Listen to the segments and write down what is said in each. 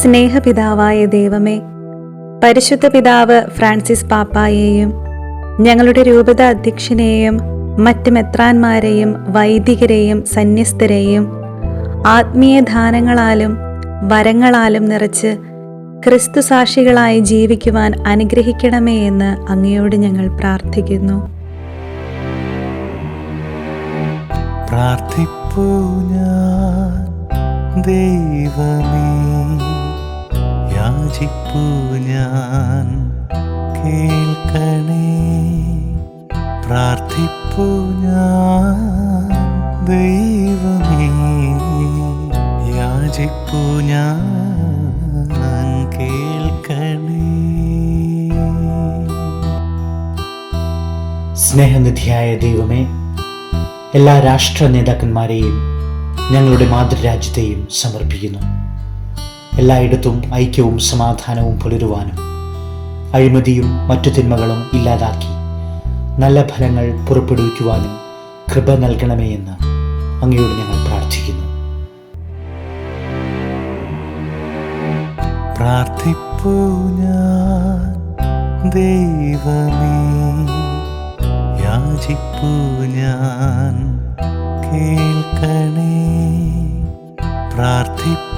സ്നേഹപിതാവായ ദൈവമേ പരിശുദ്ധ പിതാവ് ഫ്രാൻസിസ് പാപ്പായെയും ഞങ്ങളുടെ രൂപത അധ്യക്ഷനെയും മറ്റ് മെത്രാന്മാരെയും വൈദികരെയും സന്യസ്തരെയും ആത്മീയ ദാനങ്ങളാലും വരങ്ങളാലും നിറച്ച് ക്രിസ്തു സാക്ഷികളായി ജീവിക്കുവാൻ അനുഗ്രഹിക്കണമേ എന്ന് അങ്ങയോട് ഞങ്ങൾ പ്രാർത്ഥിക്കുന്നു. പ്രാർത്ഥിപ്പൂ ഞാൻ ദൈവമേ. യാചിപ്പൂ ഞാൻ. കേൾക്കണേ. പ്രാർത്ഥിപ്പു ഞാൻ. ദൈവമേ യാചിപ്പു ഞാൻ. സ്നേഹനിധിയായ ദൈവമേ എല്ലാ രാഷ്ട്ര നേതാക്കന്മാരെയും ഞങ്ങളുടെ മാതൃരാജ്യത്തെയും സമർപ്പിക്കുന്നു. എല്ലായിടത്തും ഐക്യവും സമാധാനവും പുലരുവാനും അഴിമതിയും മറ്റു തിന്മകളും ഇല്ലാതാക്കി നല്ല ഫലങ്ങൾ പുറപ്പെടുവിക്കുവാനും കൃപ നൽകണമേ എന്ന് അങ്ങയോട് ഞങ്ങൾ പ്രാർത്ഥിക്കുന്നു. പ്രാർത്ഥിപ്പൂ ഞാൻ ഞാൻ കേൾക്കണേ. പ്രാർത്ഥിപ്പൂ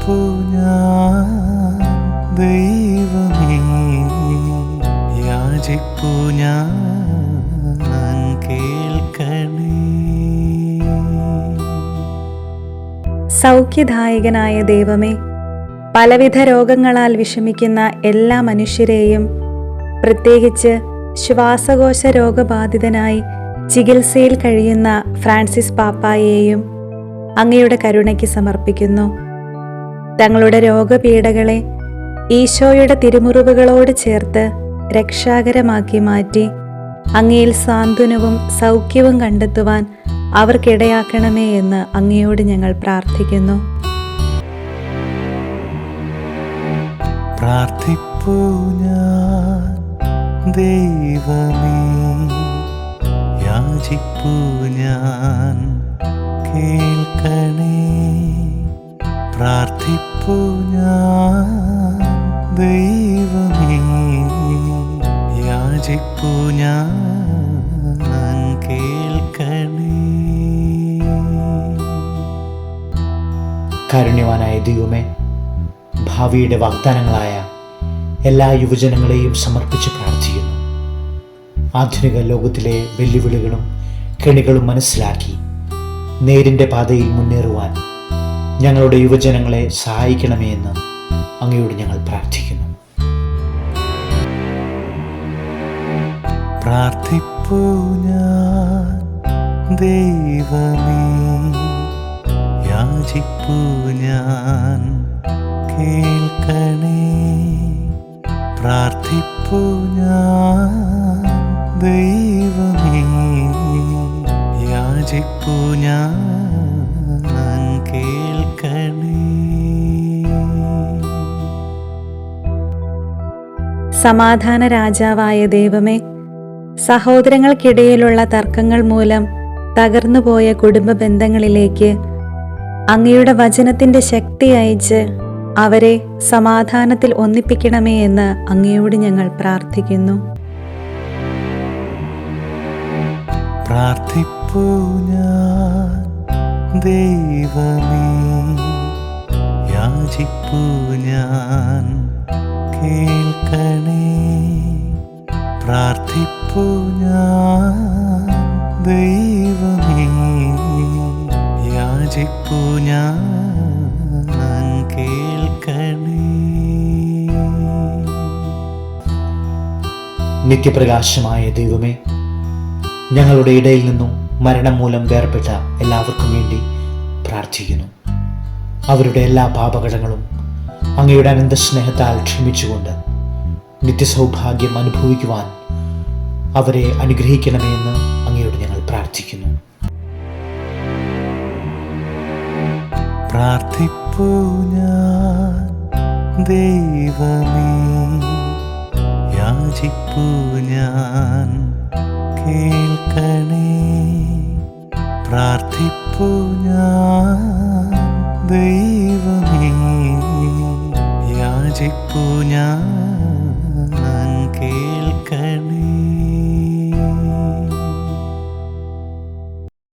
ഞാൻ കേൾക്കണേ. സൗഖ്യദായകനായ ദൈവമേ പലവിധ രോഗങ്ങളാൽ വിഷമിക്കുന്ന എല്ലാ മനുഷ്യരെയും പ്രത്യേകിച്ച് ശ്വാസകോശ രോഗബാധിതനായി ചികിത്സയിൽ കഴിയുന്ന ഫ്രാൻസിസ് പാപ്പായെയും അങ്ങയുടെ കരുണയ്ക്ക് സമർപ്പിക്കുന്നു. തങ്ങളുടെ രോഗപീഠകളെ ഈശോയുടെ തിരുമുറിവുകളോട് ചേർത്ത് രക്ഷാകരമാക്കി മാറ്റി അങ്ങയിൽ സാന്ത്വനവും സൗഖ്യവും കണ്ടെത്തുവാൻ അവർക്കിടയാക്കണമേ എന്ന് അങ്ങയോട് ഞങ്ങൾ പ്രാർത്ഥിക്കുന്നു. ഞാൻ ഞാൻ കേൾക്കണേ. പ്രാർത്ഥിപ്പൂ ഞാൻ ദൈവമേ യാചിപ്പൂ ഞാൻ കേൾക്കണേ. കാരുണ്യവാനായ ദൈവമേ ഭാവിയുടെ വാഗ്ദാനങ്ങളായ എല്ലാ യുവജനങ്ങളെയും സമർപ്പിച്ച് പ്രാർത്ഥിക്കുന്നു. ആധുനിക ലോകത്തിലെ വെല്ലുവിളികളും കെണികളും മനസ്സിലാക്കി നേരിന്റെ പാതയിൽ മുന്നേറുവാൻ ഞങ്ങളുടെ യുവജനങ്ങളെ സഹായിക്കണമേ എന്ന് അങ്ങയോട് ഞങ്ങൾ പ്രാർത്ഥിക്കുന്നു. ഞാൻ ദൈവമേ. യാചിപ്പൂ ഞാൻ ഞാൻ കേൾക്കണേ. സമാധാന രാജാവായ ദൈവമേ സഹോദരങ്ങൾക്കിടയിലുള്ള തർക്കങ്ങൾ മൂലം തകർന്നുപോയ കുടുംബ ബന്ധങ്ങളിലേക്ക് അങ്ങയുടെ വചനത്തിന്റെ ശക്തി അയച്ച് അവരെ സമാധാനത്തിൽ ഒന്നിപ്പിക്കണമേ എന്ന് അങ്ങയോട് ഞങ്ങൾ പ്രാർത്ഥിക്കുന്നു. പ്രാർത്ഥിപ്പൂ ഞാൻ. ദൈവമേ ഞാൻ കേൾക്കണേ. പ്രാർത്ഥിപ്പൂ ഞാൻ ദൈവമേ യാചിപ്പൂ ഞാൻ നിത്യപ്രകാശമായ ദൈവമേ ഞങ്ങളുടെ ഇടയിൽ നിന്നും മരണം മൂലം വേർപെട്ട എല്ലാവർക്കും വേണ്ടി പ്രാർത്ഥിക്കുന്നു. അവരുടെ എല്ലാ പാപകടങ്ങളും അങ്ങയുടെ അനന്ത സ്നേഹത്താൽ ക്ഷമിച്ചുകൊണ്ട് നിത്യസൗഭാഗ്യം അനുഭവിക്കുവാൻ അവരെ അനുഗ്രഹിക്കണമേ എന്ന് അങ്ങയോട് ഞങ്ങൾ പ്രാർത്ഥിക്കുന്നു. പ്രാർത്ഥിപ്പൂ ഞാൻ ദൈവമേ ഞാൻ കേൾക്കണേ. പ്രാർത്ഥിപ്പൂ ഞാൻ ദൈവമേ. യാചിപ്പൂ ഞാൻ കേൾക്ക